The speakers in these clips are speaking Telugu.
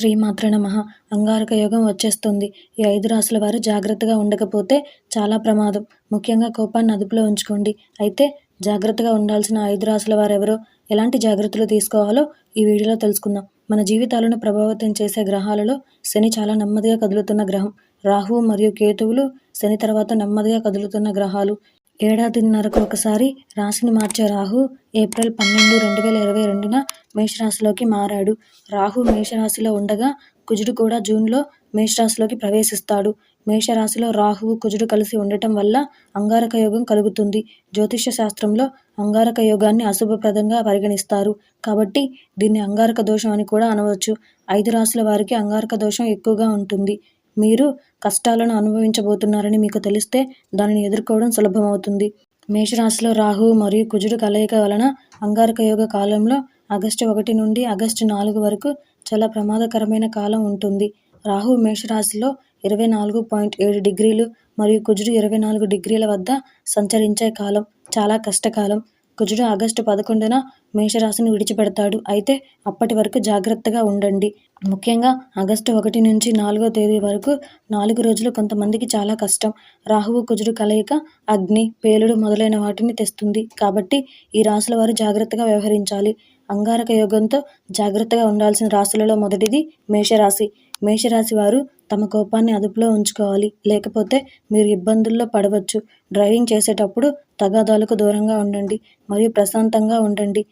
శ్రీమాత్ర నమః. అంగారక యోగం వచ్చేస్తుంది. ఈ ఐదు రాసుల వారు జాగ్రత్తగా ఉండకపోతే చాలా ప్రమాదం. ముఖ్యంగా కోపాన్ని అదుపులో ఉంచుకోండి. అయితే జాగ్రత్తగా ఉండాల్సిన ఐదు రాసుల వారెవరో ఎలాంటి జాగ్రత్తలు తీసుకోవాలో ఈ వీడియోలో తెలుసుకుందాం. మన జీవితాలను ప్రభావితం చేసే గ్రహాలలో శని చాలా నెమ్మదిగా కదులుతున్న గ్రహం. రాహువు మరియు కేతువులు శని తర్వాత నెమ్మదిగా కదులుతున్న గ్రహాలు. ఏడాదిన్నరకు ఒకసారి రాశిని మార్చే రాహు ఏప్రిల్ పన్నెండు రెండు వేల ఇరవై రెండున మేషరాశిలోకి మారాడు. రాహు మేషరాశిలో ఉండగా కుజుడు కూడా జూన్లో మేషరాశిలోకి ప్రవేశిస్తాడు. మేషరాశిలో రాహువు కుజుడు కలిసి ఉండటం వల్ల అంగారక యోగం కలుగుతుంది. జ్యోతిష్య శాస్త్రంలో అంగారక యోగాన్ని అశుభప్రదంగా పరిగణిస్తారు. కాబట్టి దీన్ని అంగారక దోషం అని కూడా అనవచ్చు. ఐదు రాశుల వారికి అంగారక దోషం ఎక్కువగా ఉంటుంది. మీరు కష్టాలను అనుభవించబోతున్నారని మీకు తెలిస్తే దానిని ఎదుర్కోవడం సులభమవుతుంది. మేషరాశిలో రాహు మరియు కుజుడు కలయిక వలన అంగారక యోగ కాలంలో ఆగస్టు ఒకటి నుండి ఆగస్టు నాలుగు వరకు చాలా ప్రమాదకరమైన కాలం ఉంటుంది. రాహు మేషరాశిలో ఇరవై నాలుగు పాయింట్ ఏడు డిగ్రీలు మరియు కుజుడు ఇరవై నాలుగు డిగ్రీల వద్ద సంచరించే కాలం. చాలా కష్టకాలం. కుజుడు ఆగస్టు పదకొండున మేషరాశిని విడిచిపెడతాడు. అయితే అప్పటి వరకు జాగ్రత్తగా ఉండండి. ముఖ్యంగా ఆగస్టు ఒకటి నుంచి నాలుగో తేదీ వరకు నాలుగు రోజులు కొంతమందికి చాలా కష్టం. రాహువు కుజుడు కలయిక అగ్ని పేలుడు మొదలైన వాటిని తెస్తుంది. కాబట్టి ఈ రాశుల వారు జాగ్రత్తగా వ్యవహరించాలి. అంగారక యోగంతో జాగ్రత్తగా ఉండాల్సిన రాశులలో మొదటిది మేషరాశి. మేషరాశి వారు తమ కోపాన్ని అదుపులో ఉంచుకోవాలి. లేకపోతే మీరు ఇబ్బందుల్లో పడవచ్చు. డ్రైవింగ్ చేసేటప్పుడు తగాదాలకు దూరంగా ఉండండి. మరియు ప్రశాంతంగా ఉండండి.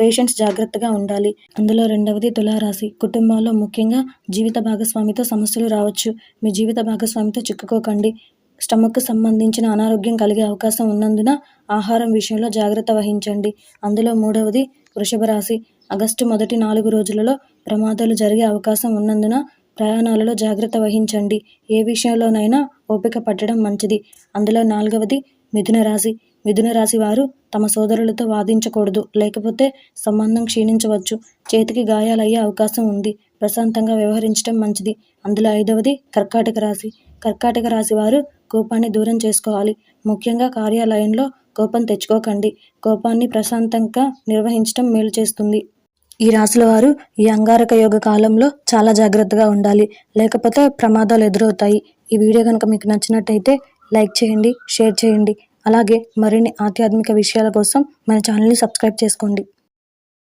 పేషెంట్స్ జాగ్రత్తగా ఉండాలి. అందులో రెండవది తులారాశి. కుటుంబాల్లో ముఖ్యంగా జీవిత భాగస్వామితో సమస్యలు రావచ్చు. మీ జీవిత భాగస్వామితో చిక్కుకోకండి. స్టమక్కు సంబంధించిన అనారోగ్యం కలిగే అవకాశం ఉన్నందున ఆహారం విషయంలో జాగ్రత్త వహించండి. అందులో మూడవది వృషభ రాశి. ఆగస్టు మొదటి నాలుగు రోజులలో ప్రమాదాలు జరిగే అవకాశం ఉన్నందున ప్రయాణాలలో జాగ్రత్త వహించండి. ఏ విషయంలోనైనా ఓపిక పట్టడం మంచిది. అందులో నాలుగవది మిథున రాశి. మిథున రాశి వారు తమ సోదరులతో వాదించకూడదు. లేకపోతే సంబంధం క్షీణించవచ్చు. చేతికి గాయాలయ్యే అవకాశం ఉంది. ప్రశాంతంగా వ్యవహరించడం మంచిది. అందులో ఐదవది కర్కాటక రాశి. కర్కాటక రాశి వారు కోపాన్ని దూరం చేసుకోవాలి. ముఖ్యంగా కార్యాలయంలో కోపం తెచ్చుకోకండి. కోపాన్ని ప్రశాంతంగా నిర్వహించడం మేలు చేస్తుంది. ఈ రాశుల వారు ఈ అంగారక యోగ కాలంలో చాలా జాగ్రత్తగా ఉండాలి. లేకపోతే ప్రమాదాలు ఎదురవుతాయి. ఈ వీడియో కనుక మీకు నచ్చినట్టయితే లైక్ చేయండి షేర్ చేయండి. అలాగే మరిన్ని ఆధ్యాత్మిక విషయాల కోసం మన ఛానల్ని సబ్స్క్రైబ్ చేసుకోండి.